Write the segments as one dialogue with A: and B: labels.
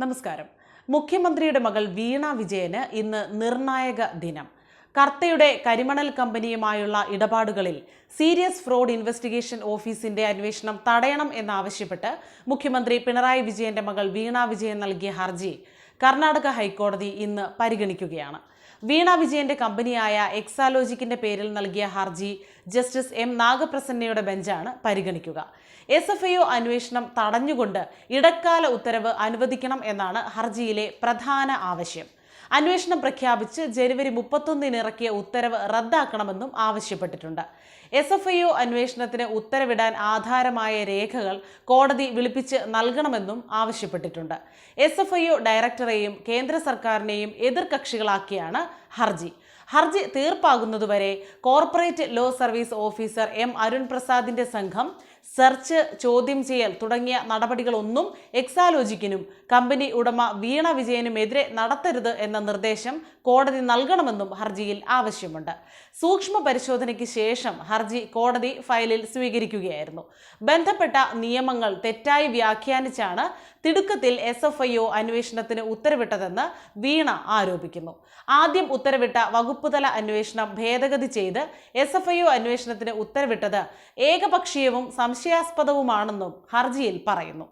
A: നമസ്കാരം. മുഖ്യമന്ത്രിയുടെ മകൾ വീണ വിജയന് ഇന്ന് നിർണായക ദിനം. കർത്തയുടെ കരിമണൽ കമ്പനിയുമായുള്ള ഇടപാടുകളിൽ സീരിയസ് ഫ്രോഡ് ഇൻവെസ്റ്റിഗേഷൻ ഓഫീസിന്റെ അന്വേഷണം തടയണം എന്നാവശ്യപ്പെട്ട് മുഖ്യമന്ത്രി പിണറായി വിജയന്റെ മകൾ വീണ വിജയൻ നൽകിയ ഹർജി കർണാടക ഹൈക്കോടതി ഇന്ന് പരിഗണിക്കുകയാണ്. വീണ വിജയന്റെ കമ്പനിയായ എക്സാലോജിക്കിന്റെ പേരിൽ നൽകിയ ഹർജി ജസ്റ്റിസ് എം നാഗപ്രസന്നയുടെ ബെഞ്ചാണ് പരിഗണിക്കുക. എസ് എഫ് ഐ അന്വേഷണം തടഞ്ഞുകൊണ്ട് ഇടക്കാല ഉത്തരവ് അനുവദിക്കണം എന്നാണ് ഹർജിയിലെ പ്രധാന ആവശ്യം. അന്വേഷണം പ്രഖ്യാപിച്ച് ജനുവരി മുപ്പത്തൊന്നിന് ഇറക്കിയ ഉത്തരവ് റദ്ദാക്കണമെന്നും ആവശ്യപ്പെട്ടിട്ടുണ്ട്. എസ് എഫ് ഐ ഒ അന്വേഷണത്തിന് ഉത്തരവിടാൻ ആധാരമായ രേഖകൾ കോടതി വിളിപ്പിച്ച് നൽകണമെന്നും ആവശ്യപ്പെട്ടിട്ടുണ്ട്. എസ് എഫ് ഐ ഒ ഡയറക്ടറെയും കേന്ദ്ര സർക്കാരിനെയും എതിർകക്ഷികളാക്കിയാണ് ഹർജി. ഹർജി തീർപ്പാകുന്നതുവരെ corporate law service officer M Arun പ്രസാദിന്റെ സംഘം സെർച്ച് ചോദ്യം ചെയ്യൽ തുടങ്ങിയ നടപടികളൊന്നും എക്സാലോജിക്കിനും കമ്പനി ഉടമ വീണ വിജയനുമെതിരെ നടത്തരുത് എന്ന നിർദ്ദേശം കോടതി നൽകണമെന്നും ഹർജിയിൽ ആവശ്യമുണ്ട്. സൂക്ഷ്മ പരിശോധനയ്ക്ക് ശേഷം ഹർജി കോടതി ഫയലിൽ സ്വീകരിക്കുകയായിരുന്നു. ബന്ധപ്പെട്ട നിയമങ്ങൾ തെറ്റായി വ്യാഖ്യാനിച്ചാണ് തിടുക്കത്തിൽ എസ് എഫ് ഐ ഒ അന്വേഷണത്തിന് ഉത്തരവിട്ടതെന്ന് വീണ ആരോപിക്കുന്നു. ആദ്യം ഉത്തരവിട്ട വകുപ്പുതല അന്വേഷണം ഭേദഗതി ചെയ്ത് എസ് എഫ് ഐ ഒ അന്വേഷണത്തിന് ഉത്തരവിട്ടത് ഏകപക്ഷീയവും സംശയാസ്പദവുമാണെന്നും ഹർജിയിൽ പറയുന്നു.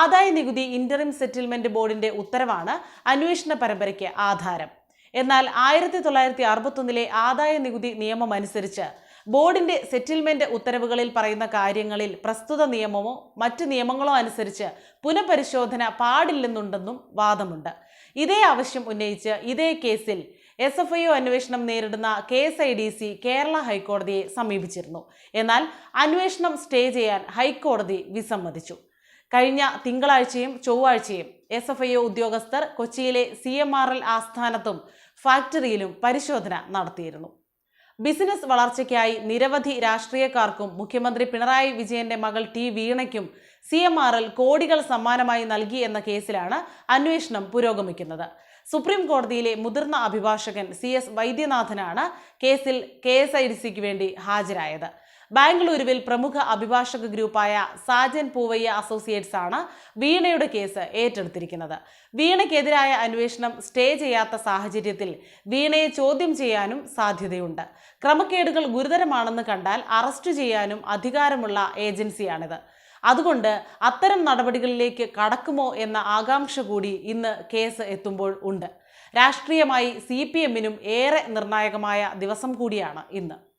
A: ആദായ നികുതി ഇന്ററിം സെറ്റിൽമെന്റ് ബോർഡിന്റെ ഉത്തരവാണ് അന്വേഷണ പരമ്പരയ്ക്ക് ആധാരം. എന്നാൽ ആയിരത്തി തൊള്ളായിരത്തി അറുപത്തൊന്നിലെ ആദായ നികുതി നിയമം അനുസരിച്ച് ബോർഡിന്റെ സെറ്റിൽമെന്റ് ഉത്തരവുകളിൽ പറയുന്ന കാര്യങ്ങളിൽ പ്രസ്തുത നിയമമോ മറ്റ് നിയമങ്ങളോ അനുസരിച്ച് പുനഃപരിശോധന പാടില്ലെന്നുണ്ടെന്നും വാദമുണ്ട്. ഇതേ ആവശ്യം ഉന്നയിച്ച് ഇതേ കേസിൽ എസ് എഫ് ഐ ഒ അന്വേഷണം നേരിടുന്ന K S I D C Kerala ഹൈക്കോടതിയെ സമീപിച്ചിരുന്നു. എന്നാൽ അന്വേഷണം സ്റ്റേ ചെയ്യാൻ ഹൈക്കോടതി വിസമ്മതിച്ചു. കഴിഞ്ഞ തിങ്കളാഴ്ചയും ചൊവ്വാഴ്ചയും എസ് എഫ് ഐ ഒ ഉദ്യോഗസ്ഥർ കൊച്ചിയിലെ സി എം ആർ എൽ ആസ്ഥാനത്തും ഫാക്ടറിയിലും പരിശോധന നടത്തിയിരുന്നു. ബിസിനസ് വളർച്ചയ്ക്കായി നിരവധി രാഷ്ട്രീയക്കാർക്കും മുഖ്യമന്ത്രി പിണറായി വിജയന്റെ മകൾ ടി വീണയ്ക്കും സി എം ആർ എൽ കോടികൾ സമ്മാനമായി നൽകി എന്ന കേസിലാണ് അന്വേഷണം പുരോഗമിക്കുന്നത്. സുപ്രീം കോടതിയിലെ മുതിർന്ന അഭിഭാഷകൻ സി എസ് വൈദ്യനാഥനാണ് കേസിൽ കെ എസ് ഐ ഡി സിക്ക് വേണ്ടി ഹാജരായത്. ബാംഗ്ലൂരുവിൽ പ്രമുഖ അഭിഭാഷക ഗ്രൂപ്പായ സാജൻ പൂവയ്യ അസോസിയേറ്റ്സ് ആണ് വീണയുടെ കേസ് ഏറ്റെടുത്തിരിക്കുന്നത്. വീണയ്ക്കെതിരായ അന്വേഷണം സ്റ്റേ ചെയ്യാത്ത സാഹചര്യത്തിൽ വീണയെ ചോദ്യം ചെയ്യാനും സാധ്യതയുണ്ട്. ക്രമക്കേടുകൾ ഗുരുതരമാണെന്ന് കണ്ടാൽ അറസ്റ്റ് ചെയ്യാനും അധികാരമുള്ള ഏജൻസിയാണിത്. അതുകൊണ്ട് അത്തരം നടപടികളിലേക്ക് കടക്കുമോ എന്ന ആകാംക്ഷ കൂടി ഇന്ന് കേസ് എത്തുമ്പോൾ ഉണ്ട്. രാഷ്ട്രീയമായി സി ഏറെ നിർണായകമായ ദിവസം കൂടിയാണ് ഇന്ന്.